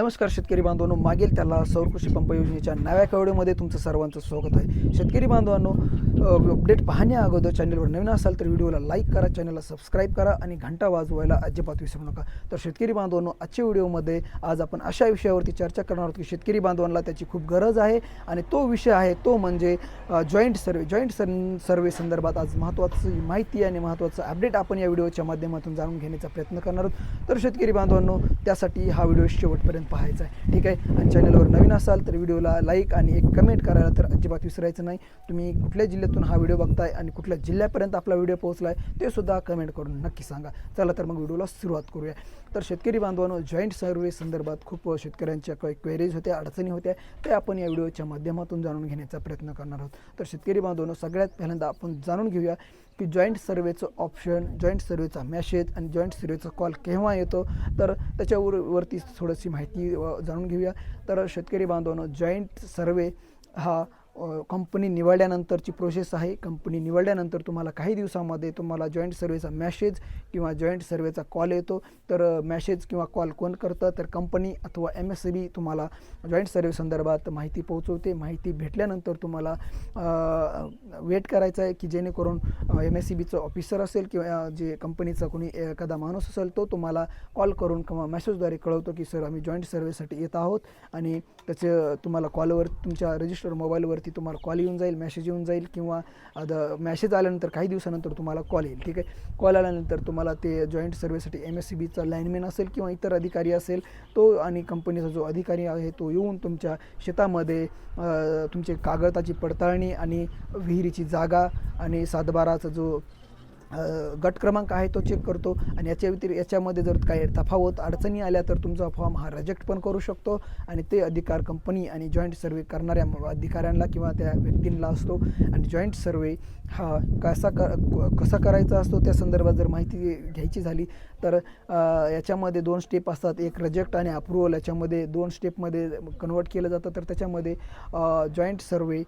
नमस्कार शेतकरी बांधवांनो. मागील त्याला सौर कृषी पंप योजनेच्या नव्या कवडीमध्ये तुमचं सर्वांचं स्वागत आहे. शेतकरी बांधवांनो अपडेट पाहण्या अगोदर चॅनलवर नवीन असाल तर व्हिडिओला लाईक करा चॅनलला सबस्क्राईब करा आणि घंटा वाजवायला अजिबात विसरू नका. तर शेतकरी बांधवांनो आजच्या व्हिडिओमध्ये आज आपण अशा विषयावरती चर्चा करणार आहोत की शेतकरी बांधवांना त्याची खूप गरज आहे आणि तो विषय आहे तो म्हणजे जॉईंट सर्वे जॉईंट सं सर्वे संदर्भात आज महत्त्वाची माहिती आणि महत्त्वाचं अपडेट आपण या व्हिडिओच्या माध्यमातून जाणून घेण्याचा प्रयत्न करणार आहोत. तर शेतकरी बांधवांनो त्यासाठी हा व्हिडिओ शेवटपर्यंत पाहायचा आहे. ठीक आहे? आणि चॅनलवर नवीन असाल तर व्हिडिओला लाईक आणि एक कमेंट करायला तर अजिबात विसरायचं नाही. तुम्ही कुठल्या जिल्ह्यात जिल्ह्यातून हा व्हिडिओ बघताय आणि कुठल्या जिल्ह्यापर्यंत आपला व्हिडिओ पोहोचला आहे ते सुद्धा कमेंट करून नक्की सांगा. चला तर मग व्हिडिओला सुरुवात करूया. तर शेतकरी बांधवांनो जॉईंट सर्वे संदर्भात खूप शेतकऱ्यांच्या काही क्वेरीज होत्या अडचणी होत्या. ते आपण या व्हिडिओच्या माध्यमातून जाणून घेण्याचा प्रयत्न करणार आहोत. तर शेतकरी बांधवांनो सगळ्यात पहिल्यांदा आपण जाणून घेऊया की जॉईंट सर्वेचं ऑप्शन जॉईंट सर्वेचा मॅसेज आणि जॉईंट सर्वेचा कॉल केव्हा येतो. तर त्याच्यावर वरती थोडीशी माहिती जाणून घेऊया. तर शेतकरी बांधवांनो जॉईंट सर्वे हा कंपनी निवडल्यानंतरची प्रोसेस आहे. कंपनी निवडल्यानंतर तुम्हाला काही दिवसामध्ये तुम्हाला जॉईंट सर्वेचा मॅसेज किंवा जॉईंट सर्वेचा कॉल येतो. तर मॅसेज किंवा कॉल कोण करतं? तर कंपनी अथवा एम एस सी बी तुम्हाला जॉईंट सर्वे संदर्भात माहिती पोहोचवते. माहिती भेटल्यानंतर तुम्हाला वेट करायचं आहे की जेणेकरून एम एस सी बीचं ऑफिसर असेल किंवा जे कंपनीचा कोणी एखादा माणूस असेल तो तुम्हाला कॉल करून किंवा मॅसेजद्वारे कळवतो की सर आम्ही जॉईंट सर्वेसाठी येत आहोत. आणि त्याचे तुम्हाला कॉलवर तुमच्या रजिस्टर मोबाईलवरती तुम्हाला कॉल येऊन जाईल मेसेज येऊन जाईल किंवा मॅसेज आल्यानंतर काही दिवसानंतर तुम्हाला कॉल येईल ठीक आहे? कॉल आल्यानंतर तुम्हाला ते जॉईंट सर्वेसाठी एम एस सी बीचा लाईनमॅन असेल किंवा इतर अधिकारी असेल तो आणि कंपनीचा जो अधिकारी आहे तो येऊन तुमच्या शेतामध्ये तुमचे कागदाची पडताळणी आणि विहिरीची जागा आणि सातबाराचा जो गट क्रमांक आहे तो चेक करतो आणि याच्या व्यतिरिक्त याच्यामध्ये जर काही तफावत अडचणी आल्या तर तुमचा फॉर्म हा रिजेक्ट पण करू शकतो आणि ते अधिकार कंपनी आणि जॉईंट सर्वे करणाऱ्या अधिकाऱ्यांना किंवा त्या व्यक्तींना असतो. आणि जॉईंट सर्वे हा कसा कर कसा करायचा असतो त्या संदर्भात जर माहिती घ्यायची झाली तर याच्यामध्ये दोन स्टेप असतात. एक रिजेक्ट आणि अप्रुव्हल याच्यामध्ये दोन स्टेपमध्ये कन्वर्ट केलं जातं. तर त्याच्यामध्ये जॉईंट सर्वे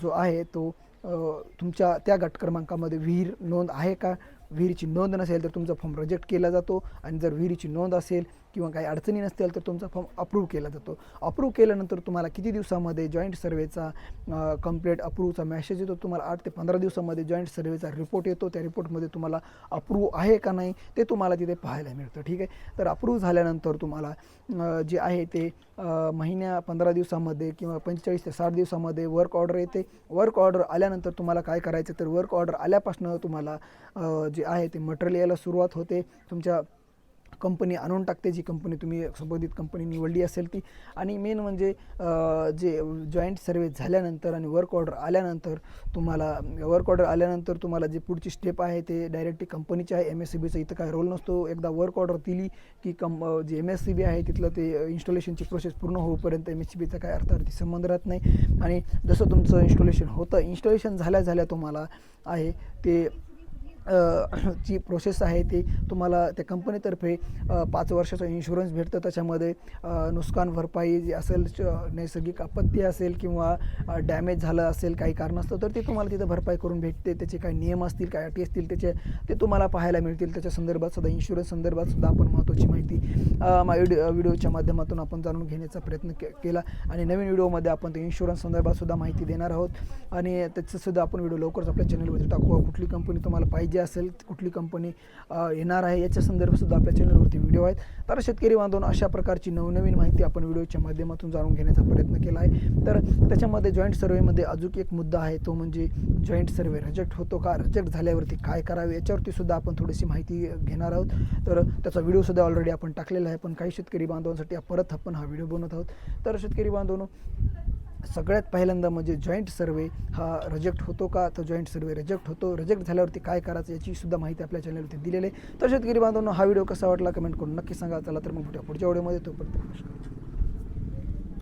जो आहे तो तुमच्या त्या गट क्रमांकामध्ये विहीर नोंद आहे का? विहिरीची नोंद नसेल तर तुमचा फॉर्म रिजेक्ट केला जातो. आणि जर विहिरीची नोंद असेल किंवा काही अडचणी नसतील तर तुमचा फॉर्म अप्रूव्ह केला जातो. अप्रूव्ह केल्यानंतर तुम्हाला किती दिवसामध्ये जॉईंट सर्वेचा कंप्लीट अप्रूव्हचा मेसेज येतो? तुम्हाला आठ ते पंधरा दिवसामध्ये जॉईंट सर्वेचा रिपोर्ट येतो. त्या रिपोर्टमध्ये तुम्हाला अप्रूव्ह आहे का नाही ते तुम्हाला तिथे पाहायला मिळतं. ठीक आहे? तर अप्रूव्ह झाल्यानंतर तुम्हाला जे आहे ते महिन्या पंधरा दिवसामध्ये किंवा पंचेचाळीस ते साठ दिवसामध्ये वर्क ऑर्डर येते. वर्क ऑर्डर आल्यानंतर तुम्हाला काय करायचं? तर वर्क ऑर्डर आल्यापासून तुम्हाला जे जे आहे ते मटेरियल यायला सुरुवात होते. तुमच्या कंपनी आणून टाकते जी कंपनी तुम्ही संबंधित कंपनी निवडली असेल ती. आणि मेन म्हणजे जे जॉईंट सर्वे झाल्यानंतर आणि वर्क ऑर्डर आल्यानंतर तुम्हाला वर्क ऑर्डर आल्यानंतर तुम्हाला जे पुढची स्टेप आहे ते डायरेक्टली कंपनीची आहे. एम एस सी बीचा इथं काय रोल नसतो. एकदा वर्क ऑर्डर दिली की कं जे एम एस सी बी आहे तिथलं ते इन्स्टॉलेशनची प्रोसेस पूर्ण होईपर्यंत एम एस सी बीचा काय अर्थार्थी संबंध राहत नाही. आणि जसं तुमचं इन्स्टॉलेशन होतं इन्स्टॉलेशन झाल्या झाल्या तुम्हाला आहे ते ची प्रोसेस आहे ती तुम्हाला त्या कंपनीतर्फे पाच वर्षाचा इन्शुरन्स भेटतं. त्याच्यामध्ये नुकसान भरपाई जी असेल च- नैसर्गिक आपत्ती असेल किंवा डॅमेज झालं असेल काही कारण असतं तर ते तुम्हाला तिथं भरपाई करून भेटते. त्याचे काही नियम असतील काय अटी असतील त्याचे ते तुम्हाला पाहायला मिळतील. त्याच्या संदर्भात सुद्धा इन्शुरन्स संदर्भात सुद्धा आपण महत्त्वाची माहिती मा- व्हिडिओच्या माध्यमातून आपण जाणून घेण्याचा प्रयत्न के केला. आणि नवीन व्हिडिओमध्ये आपण ते इन्शुरन्स संदर्भात सुद्धा माहिती देणार आहोत. आणि त्याचं सुद्धा आपण व्हिडिओ लवकरच आपल्या चॅनलवरती टाकू. कुठली कंपनी तुम्हाला पाहिजे जे असेल कुठली कंपनी येणार आहे याच्या संदर्भातसुद्धा आपल्या चॅनलवरती व्हिडिओ आहेत. तर शेतकरी बांधून अशा प्रकारची नवनवीन माहिती आपण व्हिडिओच्या माध्यमातून जाणून घेण्याचा प्रयत्न केला आहे. तर त्याच्यामध्ये जॉईंट सर्वेमध्ये अजून एक मुद्दा आहे तो म्हणजे जॉईंट सर्वे रिजेक्ट होतो का? रिजेक्ट झाल्यावरती काय करावे? याच्यावरती सुद्धा आपण थोडीशी माहिती घेणार आहोत. तर त्याचा व्हिडिओसुद्धा ऑलरेडी आपण टाकलेला आहे पण काही शेतकरी बांधवांसाठी परत आपण हा व्हिडिओ बनवत आहोत. तर शेतकरी बांधवांनो सगळ्यात पहिल्यांदा म्हणजे जॉईंट सर्वे हा रिजेक्ट होतो का? तर जॉईंट सर्वे रिजेक्ट होतो. रिजेक्ट झाल्यावरती काय करायचं याची सुद्धा माहिती आपल्या चॅनलवरती दिलेली आहे. तर शेतकरी बांधवांना हा व्हिडिओ कसा वाटला कमेंट करून नक्की सांगा. चला तर मग भेटूया पुढच्या व्हिडिओमध्ये तोपर्यंत नमस्कार.